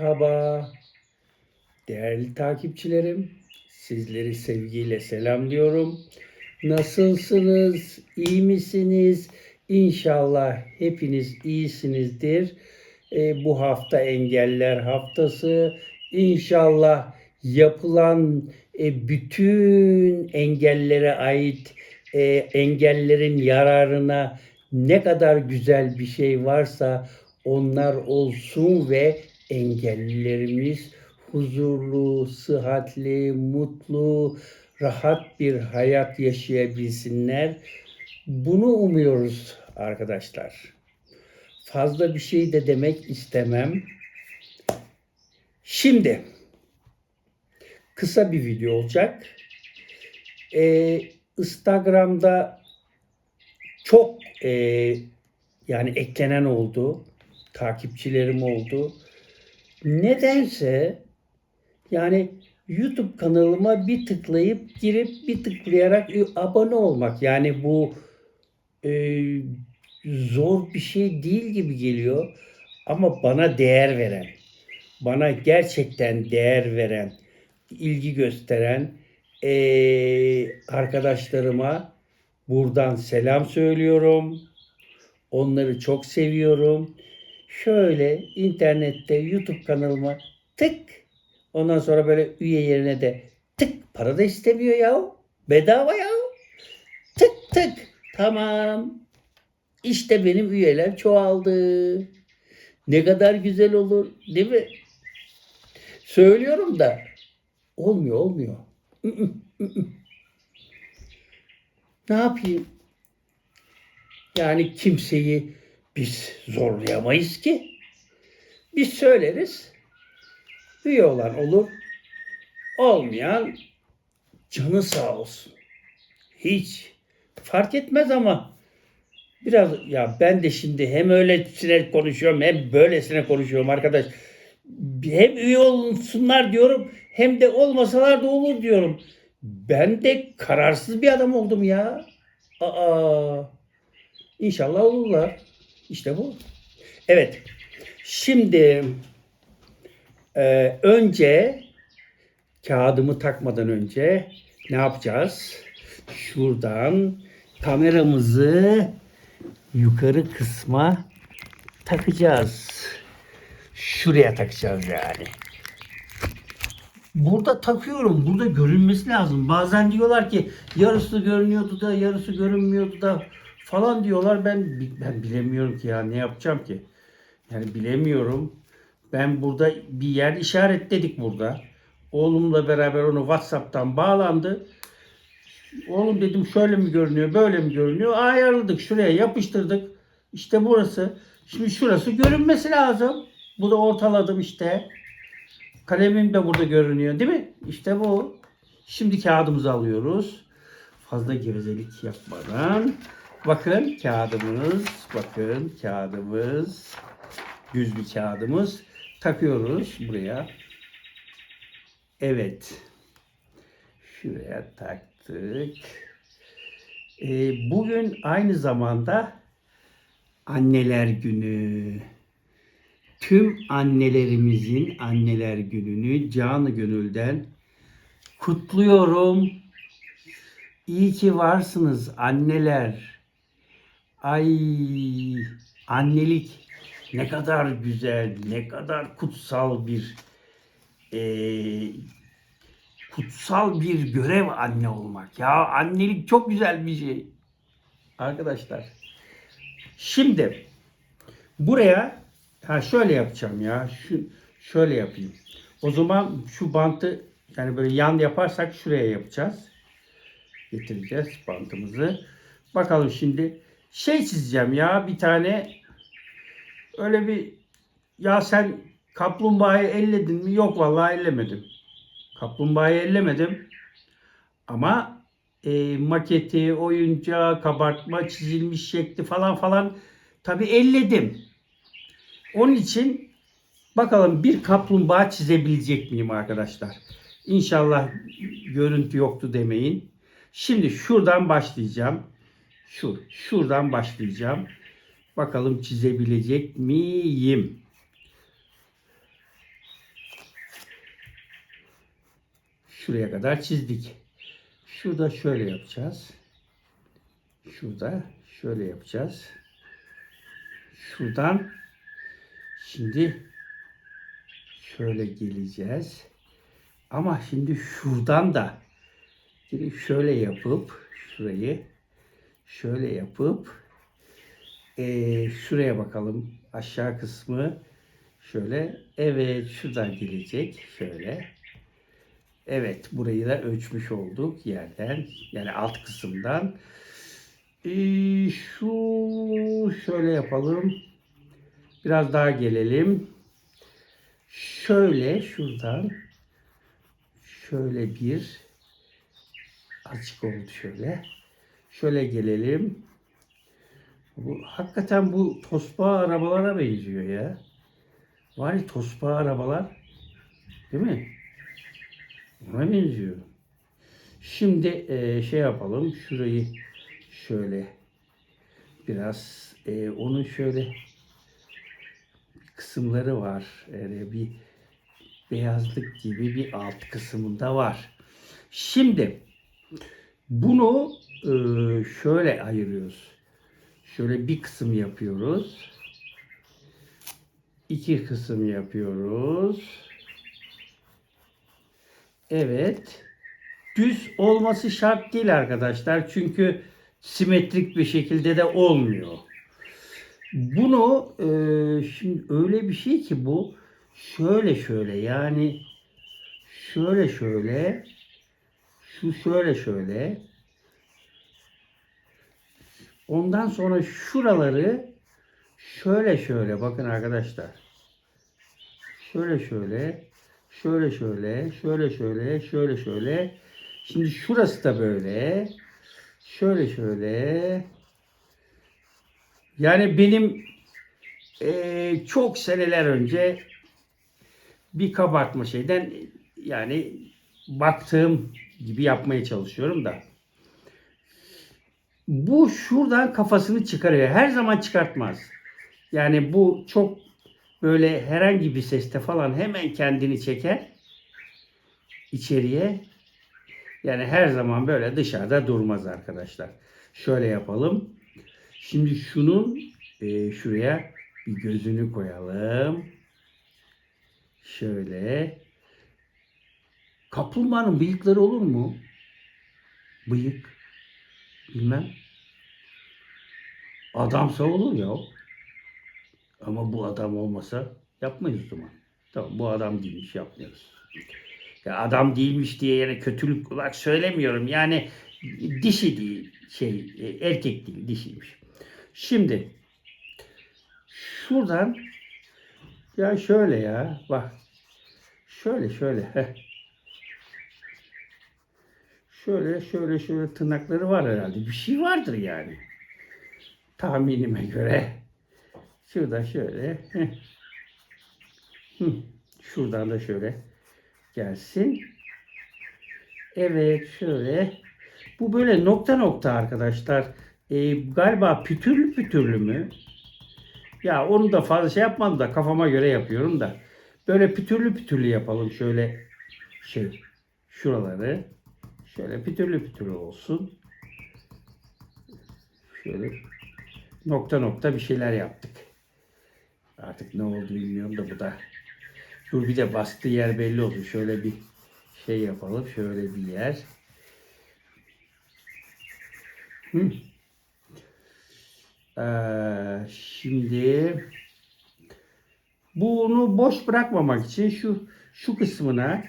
Merhaba değerli takipçilerim. Sizleri sevgiyle selamlıyorum. Nasılsınız? İyi misiniz? İnşallah hepiniz iyisinizdir. Ee, bu hafta engeller haftası. İnşallah yapılan e, bütün engellere ait e, engellerin yararına ne kadar güzel bir şey varsa onlar olsun ve engellilerimiz huzurlu, sıhhatli, mutlu, rahat bir hayat yaşayabilsinler. Bunu umuyoruz arkadaşlar. Fazla bir şey de demek istemem. Şimdi kısa bir video olacak. Ee, Instagram'da çok e, yani eklenen oldu. Takipçilerim oldu. Nedense yani YouTube kanalıma bir tıklayıp girip bir tıklayarak abone olmak. Yani bu e, zor bir şey değil gibi geliyor. Ama bana değer veren, bana gerçekten değer veren, ilgi gösteren e, arkadaşlarıma buradan selam söylüyorum. Onları çok seviyorum. Şöyle internette YouTube kanalıma tık ondan sonra böyle üye yerine de tık para da istemiyor ya. Bedava ya. Tık tık. Tamam. İşte benim üyeler çoğaldı. Ne kadar güzel olur değil mi? Söylüyorum da olmuyor olmuyor. ne yapayım? Yani kimseyi biz zorlayamayız ki. Biz söyleriz. Üye olan olur. Olmayan canı sağ olsun. Hiç fark etmez ama biraz ya ben de şimdi hem öylesine konuşuyorum hem böylesine konuşuyorum arkadaş. Hem üye olsunlar diyorum hem de olmasalar da olur diyorum. Ben de kararsız bir adam oldum ya. Aa. İnşallah olurlar. İşte bu. Evet. Şimdi e, önce kağıdımı takmadan önce ne yapacağız? Şuradan kameramızı yukarı kısma takacağız. Şuraya takacağız yani. Burada takıyorum. Burada görünmesi lazım. Bazen diyorlar ki yarısı görünüyordu da yarısı görünmüyordu da falan diyorlar. Ben ben bilemiyorum ki ya ne yapacağım ki? Yani bilemiyorum. Ben burada bir yer işaretledik burada. Oğlumla beraber onu WhatsApp'tan bağlandı. Oğlum dedim şöyle mi görünüyor, böyle mi görünüyor? Ayarladık, şuraya yapıştırdık. İşte burası. Şimdi şurası görünmesi lazım. Bu da ortaladım işte. Kalemim de burada görünüyor değil mi? İşte bu. Şimdi kağıdımızı alıyoruz. Fazla gevezelik yapmadan. Bakın kağıdımız, bakın kağıdımız, bir kağıdımız. Takıyoruz buraya. Evet. Şuraya taktık. Ee, bugün aynı zamanda anneler günü. Tüm annelerimizin anneler gününü canı gönülden kutluyorum. İyi ki varsınız anneler. Ay annelik ne kadar güzel, ne kadar kutsal bir eee, kutsal bir görev anne olmak. Ya annelik çok güzel bir şey. Arkadaşlar. Şimdi buraya ha şöyle yapacağım ya. Şu şöyle yapayım. O zaman şu bantı yani böyle yan yaparsak şuraya yapacağız. Getireceğiz bantımızı. Bakalım şimdi şey çizeceğim ya bir tane öyle bir ya sen kaplumbağayı elledin mi? Yok vallahi ellemedim. Kaplumbağayı ellemedim. Ama e, maketi, oyuncağı, kabartma, çizilmiş şekli falan falan tabi elledim. Onun için bakalım bir kaplumbağa çizebilecek miyim arkadaşlar? İnşallah görüntü yoktu demeyin. Şimdi şuradan başlayacağım. Şu. Şuradan başlayacağım. Bakalım çizebilecek miyim? Şuraya kadar çizdik. Şurada şöyle yapacağız. Şurada şöyle yapacağız. Şuradan şimdi şöyle geleceğiz. Ama şimdi şuradan da şöyle yapıp şurayı şöyle yapıp eee, şuraya bakalım. Aşağı kısmı şöyle. Evet şuradan gelecek. Şöyle. Evet burayı da ölçmüş olduk yerden. Yani alt kısımdan. Eee, şu şöyle yapalım. Biraz daha gelelim. Şöyle şuradan şöyle bir açık oldu şöyle. Şöyle gelelim. Bu hakikaten bu tosbağa arabalara benziyor ya. Var ya tosbağa arabalar. Değil mi? Ona benziyor. Şimdi eee, şey yapalım. Şurayı şöyle biraz eee, onun şöyle kısımları var. Yani bir beyazlık gibi bir alt kısmında var. Şimdi bunu e, şöyle ayırıyoruz. Şöyle bir kısım yapıyoruz. İki kısım yapıyoruz. Evet. Düz olması şart değil arkadaşlar. Çünkü simetrik bir şekilde de olmuyor. Bunu e, şimdi öyle bir şey ki bu şöyle şöyle yani şöyle şöyle şu şöyle şöyle Ondan sonra şuraları şöyle şöyle bakın arkadaşlar. Şöyle şöyle, şöyle şöyle, şöyle şöyle, şöyle şöyle. Şimdi şurası da böyle. Şöyle şöyle. Yani benim e, çok seneler önce bir kabartma şeyden yani baktığım gibi yapmaya çalışıyorum da. Bu şuradan kafasını çıkarıyor. Her zaman çıkartmaz. Yani bu çok böyle herhangi bir seste falan hemen kendini çeker içeriye. Yani her zaman böyle dışarıda durmaz arkadaşlar. Şöyle yapalım. Şimdi şunun e, şuraya bir gözünü koyalım. Şöyle. Kaplumbağanın bıyıkları olur mu? Bıyık. Bilmem. Adamsa olur ya. Ama bu adam olmasa yapmayız zaman. Tamam bu adam değilmiş yapmıyoruz. Ya adam değilmiş diye yani kötülük olarak söylemiyorum. Yani dişi değil şey e, erkek değil dişiymiş. Şimdi şuradan ya şöyle ya bak şöyle şöyle heh. Şöyle şöyle şöyle tırnakları var herhalde. Bir şey vardır yani. Tahminime göre. Şurada şöyle. Şuradan da şöyle gelsin. Evet şöyle. Bu böyle nokta nokta arkadaşlar. Ee, galiba pütürlü pütürlü mü? Ya onu da fazla şey yapmadım da kafama göre yapıyorum da. Böyle pütürlü pütürlü yapalım şöyle şey şuraları. Şöyle pütürlü pütürlü olsun. Şöyle nokta nokta bir şeyler yaptık. Artık ne oldu bilmiyorum da bu da. Dur bir de bastığı yer belli oldu. Şöyle bir şey yapalım. Şöyle bir yer. Hı. Ee, şimdi bunu boş bırakmamak için şu şu kısmına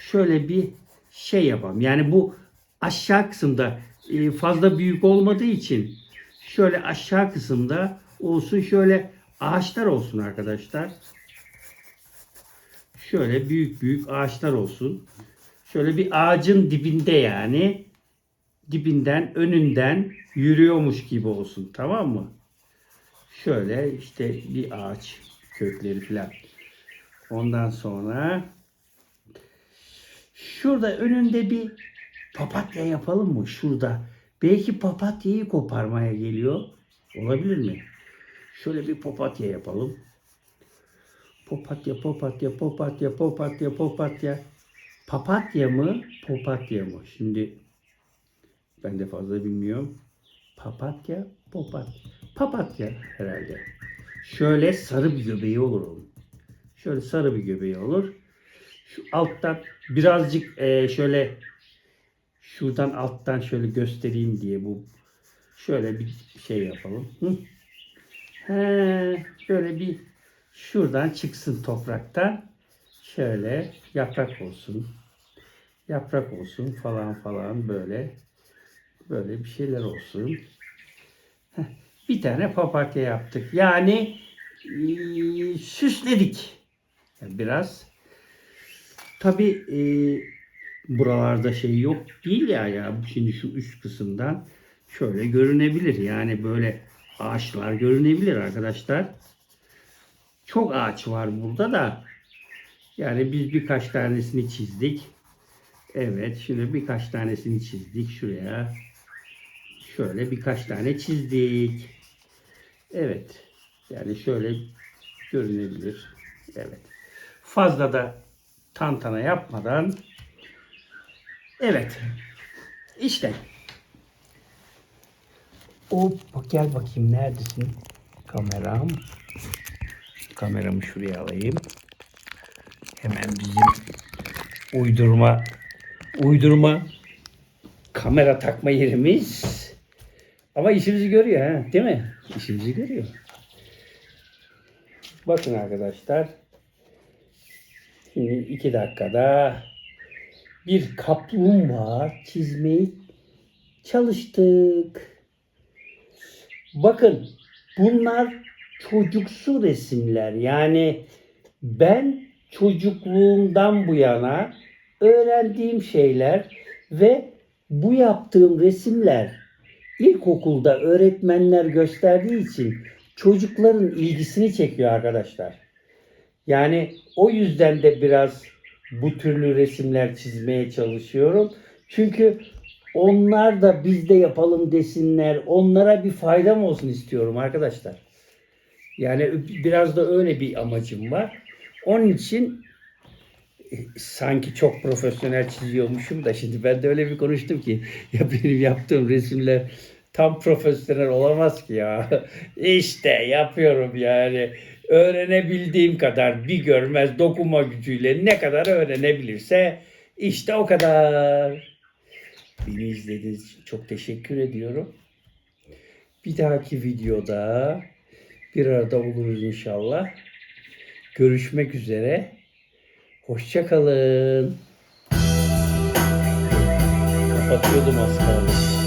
şöyle bir şey yapalım. Yani bu aşağı kısımda e, fazla büyük olmadığı için şöyle aşağı kısımda olsun şöyle ağaçlar olsun arkadaşlar. Şöyle büyük büyük ağaçlar olsun. Şöyle bir ağacın dibinde yani dibinden önünden yürüyormuş gibi olsun tamam mı? Şöyle işte bir ağaç kökleri falan. Ondan sonra şurada önünde bir papatya yapalım mı? Şurada. Belki papatyayı koparmaya geliyor. Olabilir mi? Şöyle bir papatya yapalım. Papatya, papatya, papatya, papatya, papatya. Papatya mı, popatya mı? Şimdi ben de fazla bilmiyorum. Papatya, papatya. Papatya herhalde. Şöyle sarı bir göbeği olur onun. Şöyle sarı bir göbeği olur. Şu alttan birazcık eee, şöyle şuradan alttan şöyle göstereyim diye bu şöyle bir şey yapalım. Hı? He, şöyle bir şuradan çıksın topraktan. Şöyle yaprak olsun. Yaprak olsun falan falan böyle. Böyle bir şeyler olsun. Heh, bir tane papatya yaptık. Yani eee, süsledik. Biraz. Tabi buralarda şey yok değil ya ya. Şimdi şu üst kısımdan şöyle görünebilir. Yani böyle ağaçlar görünebilir arkadaşlar. Çok ağaç var burada da. Yani biz birkaç tanesini çizdik. Evet, şimdi birkaç tanesini çizdik şuraya. Şöyle birkaç tane çizdik. Evet. Yani şöyle görünebilir. Evet. Fazla da tantana yapmadan Evet. İşte. Hop gel bakayım neredesin? Kameram. Kameramı şuraya alayım. Hemen bizim uydurma uydurma kamera takma yerimiz. Ama işimizi görüyor ha, değil mi? İşimizi görüyor. Bakın arkadaşlar. Şimdi iki dakikada bir kaplumbağa çizmeyi çalıştık. Bakın bunlar çocuksu resimler. Yani ben çocukluğumdan bu yana öğrendiğim şeyler ve bu yaptığım resimler ilkokulda öğretmenler gösterdiği için çocukların ilgisini çekiyor arkadaşlar. Yani o yüzden de biraz bu türlü resimler çizmeye çalışıyorum. Çünkü onlar da biz de yapalım desinler. Onlara bir faydam olsun istiyorum arkadaşlar. Yani biraz da öyle bir amacım var. Onun için e, sanki çok profesyonel çiziyormuşum da şimdi ben de öyle bir konuştum ki ya benim yaptığım resimler tam profesyonel olamaz ki ya. İşte yapıyorum yani. Öğrenebildiğim kadar bir görmez dokunma gücüyle ne kadar öğrenebilirse işte o kadar. Beni izlediğiniz için çok teşekkür ediyorum. Bir dahaki videoda bir arada oluruz inşallah. Görüşmek üzere. Hoşça kalın. Kapatıyordum az kaldı.